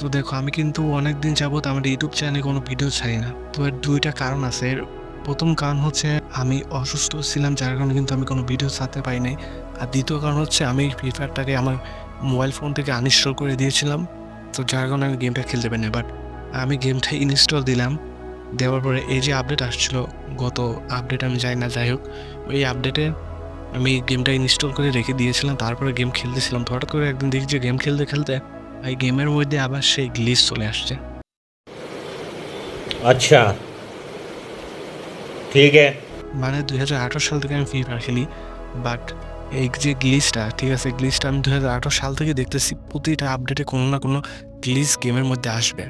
তো দেখো, আমি কিন্তু অনেক দিন যাবত আমার ইউটিউব চ্যানেলে কোনো ভিডিও ছাড়ি না। তো এর দুইটা কারণ আছে। এর প্রথম কারণ হচ্ছে, আমি অসুস্থ ছিলাম, যার কারণে কিন্তু আমি কোনো ভিডিও ছাড়তে পারি নাই। আর দ্বিতীয় কারণ হচ্ছে, আমি ফ্রি ফায়ারটাকে আমার মোবাইল ফোন থেকে আনইনস্টল করে দিয়েছিলাম। তো যার কারণে আমি গেমটা খেলতে পারি না বাট আমি গেমটা ইনস্টল দিলাম। দেওয়ার পরে এই যে আপডেট আসছিল, গত আপডেট আমি যাই না, যাই হোক। ওই আপডেটে আমি গেমটা ইনস্টল করে রেখে দিয়েছিলাম। তারপরে গেম খেলতেছিলাম। হঠাৎ করে একদিন দেখি যে গেম খেলতে খেলতে এই গেমের মধ্যে আবার সেই গ্লিচ চলে আসছে। আচ্ছা। ঠিক আছে। মানে দুই হাজার আঠারো সাল থেকে আমি ফ্রি ফায়ার খেলি বাট এই যে গ্লিচটা ঠিক আছে গ্লিচটা আমি দুই হাজার আঠারো সাল থেকে দেখতেছি প্রতিটা আপডেটে কোনো না কোনো গ্লিচ গেমের মধ্যে আসবে।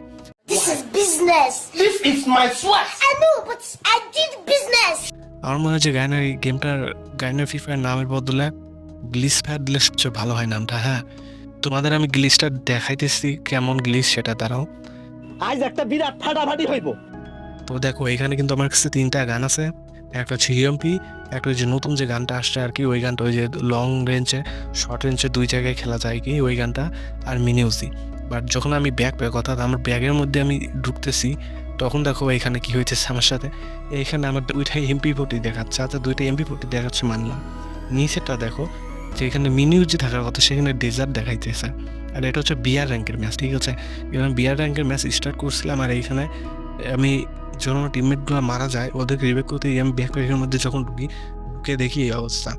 আমার মনে হচ্ছে গায়নার এই গেমটার গায়নার ফ্রি ফায়ার নামের বদলে গ্লিচ ফায়ার দিলে সবচেয়ে ভালো হয় নামটা হ্যাঁ। তোমাদের আমি গ্লিচটা দেখাইতেছি কেমন গ্লিচ সেটা দাঁড়াও। আজ একটা বিরাট ফাটাফাটি হইব। তো দেখো এখানে কিন্তু আমার কাছে তিনটা গান আছে। একটা হচ্ছে ইএমপি একটা ওই যে নতুন যে গানটা আসছে আর কি ওই গানটা ওই যে লং রেঞ্জে শর্ট রেঞ্জে দুই জায়গায় খেলা যায় কি ওই গানটা আর মিনিউজি বাট যখন আমি ব্যাগ প্যাক অর্থাৎ আমার ব্যাগের মধ্যে আমি ঢুকতেছি তখন দেখো এখানে কি হয়েছে আমার সাথে। এইখানে আমার দুইটাই এমপি ফোর্টি দেখাচ্ছে আচ্ছা দুইটা এমপি ফোর্টি দেখাচ্ছে মানলাম। নিচেটা দেখো যেখানে মিনিউ যে থাকার কথা সেখানে ডেজার্ট দেখাইতেছে। আর এটা হচ্ছে বিয়ার র্যাঙ্কের ম্যাচ ঠিক আছে? এখানে বিয়ার র্যাঙ্কের ম্যাচ স্টার্ট করছিলাম আর এইখানে আমি যখন টিমমেটগুলো মারা যায় ওদের রিবেক করতে গিয়ে আমি ব্যাকপ্যাকের মধ্যে যখন ঢুকি ঢুকে দেখি এই অবস্থা।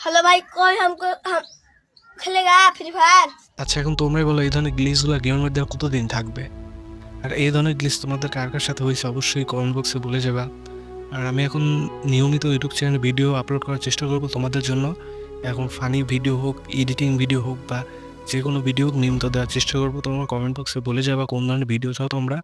হ্যালো ভাই কই হামকো খেলেগা ফ্রি ফায়ার আচ্ছা এখন তোমরাই বলো এই ধরনের গ্লিসগুলো গেমের মধ্যে কত দিন থাকবে? আর এই ধরনের গ্লিস তোমাদের কার কার সাথে হয়েছে অবশ্যই কমেন্ট বক্সে বলে যাবা। আর আমি এখন নিয়মিত ইউটিউব চ্যানেলে ভিডিও আপলোড করার চেষ্টা করব তোমাদের জন্য। এখন ফানি ভিডিও হোক এডিটিং ভিডিও হোক বা যে কোনো ভিডিও হোক নিয়মিত দেওয়ার চেষ্টা করব। তোমরা কমেন্ট বক্সে বলে যাবা কোন ধরনের ভিডিও চাও তোমরা।